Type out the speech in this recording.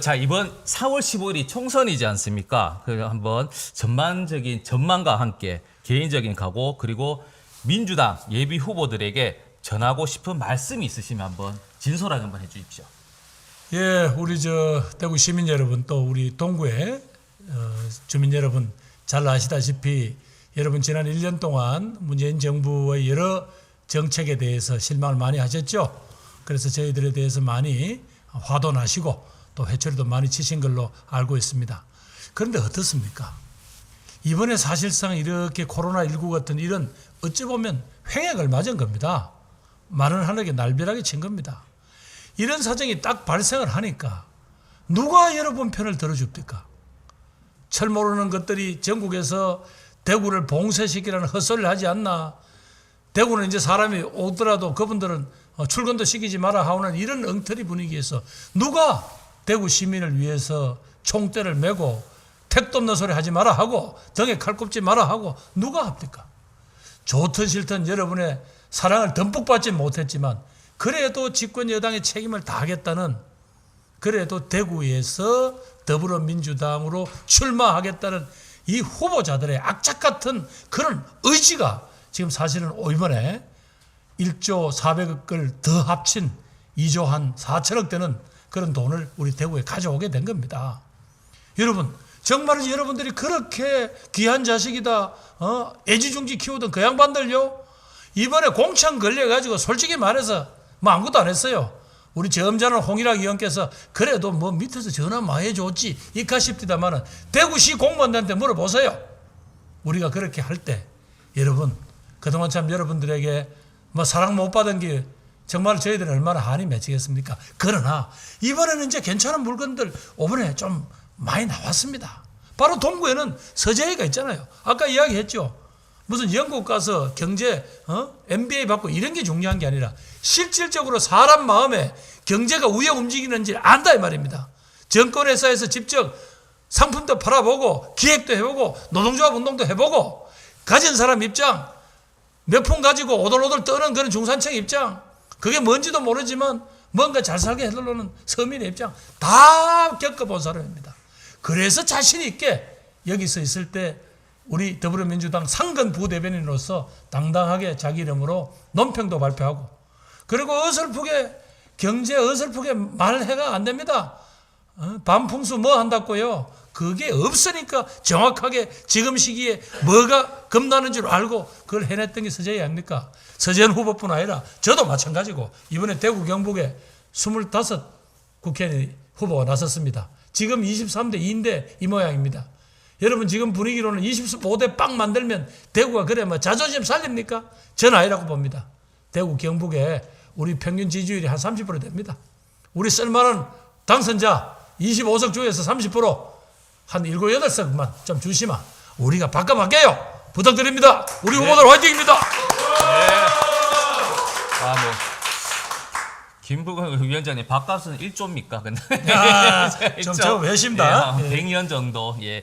자 이번 4월 15일이 총선이지 않습니까? 그 한번 전반적인 전망과 함께 개인적인 각오 그리고 민주당 예비 후보들에게 전하고 싶은 말씀이 있으시면 한번 진솔하게 한번 해주십시오. 예, 우리 저 대구 시민 여러분 또 우리 동구의 어, 주민 여러분 잘 아시다시피 여러분 지난 1년 동안 문재인 정부의 여러 정책에 대해서 실망을 많이 하셨죠. 그래서 저희들에 대해서 많이 화도 나시고 또 회초리도 많이 치신 걸로 알고 있습니다. 그런데 어떻습니까? 이번에 사실상 이렇게 코로나19 같은 이런 어찌 보면 횡액을 맞은 겁니다. 마른 하늘에 날벼락이 친 겁니다. 이런 사정이 딱 발생을 하니까 누가 여러분 편을 들어줍니까? 철 모르는 것들이 전국에서 대구를 봉쇄시키라는 헛소리를 하지 않나? 대구는 이제 사람이 오더라도 그분들은 어, 출근도 시키지 마라 하는 이런 엉터리 분위기에서 누가 대구 시민을 위해서 총대를 메고 택도 없는 소리 하지 마라 하고 등에 칼 꼽지 마라 하고 누가 합니까? 좋든 싫든 여러분의 사랑을 듬뿍 받지 못했지만 그래도 집권 여당의 책임을 다하겠다는 그래도 대구에서 더불어민주당으로 출마하겠다는 이 후보자들의 악착 같은 그런 의지가 지금 사실은 이번에 1조 400억을 더 합친 2조 한 4천억 되는 그런 돈을 우리 대구에 가져오게 된 겁니다. 여러분 정말은 여러분들이 그렇게 귀한 자식이다 어? 애지중지 키우던 그 양반들요 이번에 공천 걸려가지고 솔직히 말해서 뭐 아무것도 안 했어요 우리 점잖은 홍일학 의원께서 그래도 뭐 밑에서 전화 많이 해줬지 이까 싶디다마는 대구시 공무원들한테 물어보세요 우리가 그렇게 할 때 여러분 그동안 참 여러분들에게 뭐 사랑 못 받은 게 정말 저희들은 얼마나 한이 맺히겠습니까? 그러나 이번에는 이제 괜찮은 물건들 이번에 좀 많이 나왔습니다. 바로 동구에는 서재희가 있잖아요. 아까 이야기했죠. 무슨 영국 가서 경제 어? MBA 받고 이런 게 중요한 게 아니라 실질적으로 사람 마음에 경제가 우에 움직이는지 안다 이 말입니다. 정권 회사에서 직접 상품도 팔아보고 기획도 해보고 노동조합 운동도 해보고 가진 사람 입장 몇 푼 가지고 오돌오돌 떠는 그런 중산층 입장 그게 뭔지도 모르지만 뭔가 잘 살게 해달라는 서민의 입장 다 겪어본 사람입니다. 그래서 자신 있게 여기서 있을 때 우리 더불어민주당 상근 부대변인으로서 당당하게 자기 이름으로 논평도 발표하고 그리고 어설프게 경제 어설프게 말해가 안 됩니다. 어? 반풍수 뭐 한다고요? 그게 없으니까 정확하게 지금 시기에 뭐가 겁나는 줄 알고 그걸 해냈던 게 서재희 아닙니까? 서재현 후보뿐 아니라 저도 마찬가지고 이번에 대구 경북에 25 국회의원 후보가 나섰습니다. 지금 23대 2인데 이 모양입니다. 여러분 지금 분위기로는 25대 빵 만들면 대구가 그래 뭐 자존심 살립니까? 전 아니라고 봅니다. 대구 경북에 우리 평균 지지율이 한 30% 됩니다. 우리 쓸만한 당선자 25석 중에서 30% 한 7, 8석만 좀 주시면 우리가 바꿔볼게요. 부탁드립니다. 우리 후보들 화이팅입니다. 아 뭐. 김부겸 위원장님 밥값은 1조입니까? 근데 야, 좀저 외심다. 예, 예. 100년 정도. 예.